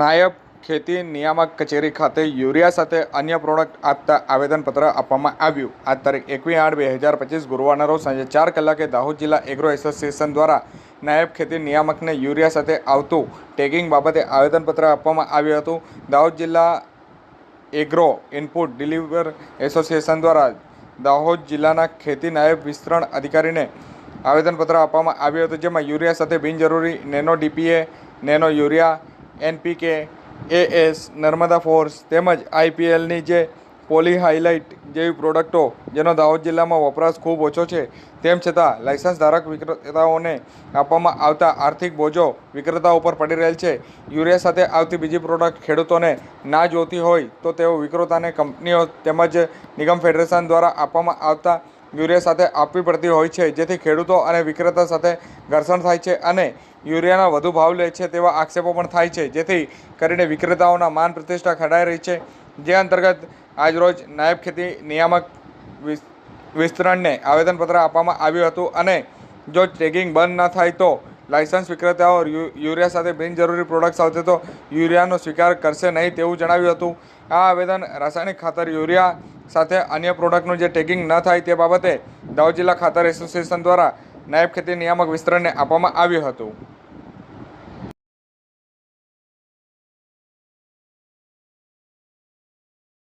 નાયબ ખેતી નિયામક કચેરી ખાતે યુરિયા સાથે અન્ય પ્રોડક્ટ આપતા આવેદનપત્ર આપવામાં આવ્યું. આજ તારીખ એકવીસ આઠ બે હજાર પચીસ ગુરુવારના રોજ સાંજે ચાર કલાકે દાહોદ જિલ્લા એગ્રો એસોસિએશન દ્વારા નાયબ ખેતી નિયામકને યુરિયા સાથે આવતું ટેગિંગ બાબતે આવેદનપત્ર આપવામાં આવ્યું હતું. દાહોદ જિલ્લા એગ્રો ઇનપુટ ડિલિવર એસોસિએશન દ્વારા દાહોદ જિલ્લાના ખેતી નાયબ વિસ્તરણ અધિકારીને આવેદનપત્ર આપવામાં આવ્યું હતું, જેમાં યુરિયા સાથે બિનજરૂરી nano DPA, nano urea NPK, AS, Narmada force તેમજ આઈપીએલની જે પોલી હાઇલાઇટ જેવી પ્રોડક્ટો, જેનો દાહોદ જિલ્લામાં વપરાશ ખૂબ ઓછો છે, તેમ છતાં લાયસન્સ ધારક વિક્રેતાઓને આપવામાં આવતા આર્થિક બોજો વિક્રેતાઓ ઉપર પડી રહેલ છે. યુરિયા સાથે આવતી બીજી પ્રોડક્ટ ખેડૂતોને ના જોતી હોય તો તેઓ વિક્રેતાને કંપનીઓ તેમજ નિગમ ફેડરેશન દ્વારા આપવામાં આવતા યુરિયા સાથે આપવી પડતી હોય છે, જેથી ખેડૂતો અને વિક્રેતા સાથે ઘર્ષણ થાય છે અને યુરિયાના વધુ ભાવ લે છે તેવા આક્ષેપો પણ થાય છે, જેથી કરીને વિક્રેતાઓના માન પ્રતિષ્ઠા ખડાઈ રહી છે. જે અંતર્ગત આજરોજ નાયબ ખેતી નિયામક વિસ- વિસ્તરણને આવેદનપત્ર આપવામાં આવ્યું હતું અને જો ચેકિંગ બંધ ન થાય તો લાયસન્સ વિક્રેતાઓ યુરિયા સાથે બિનજરૂરી પ્રોડક્ટ્સ આવશે તો યુરિયાનો સ્વીકાર કરશે નહીં તેવું જણાવ્યું હતું. આ આવેદન રાસાયણિક ખાતર યુરિયા સાથે અન્ય પ્રોડક્ટનું જે ટેગિંગ ન થાય તે બાબતે દાહોદ જિલ્લા ખાતર એસોસિએશન દ્વારા નાયબ ખેતી નિયામક વિસ્તરણને આપવામાં આવ્યું હતું.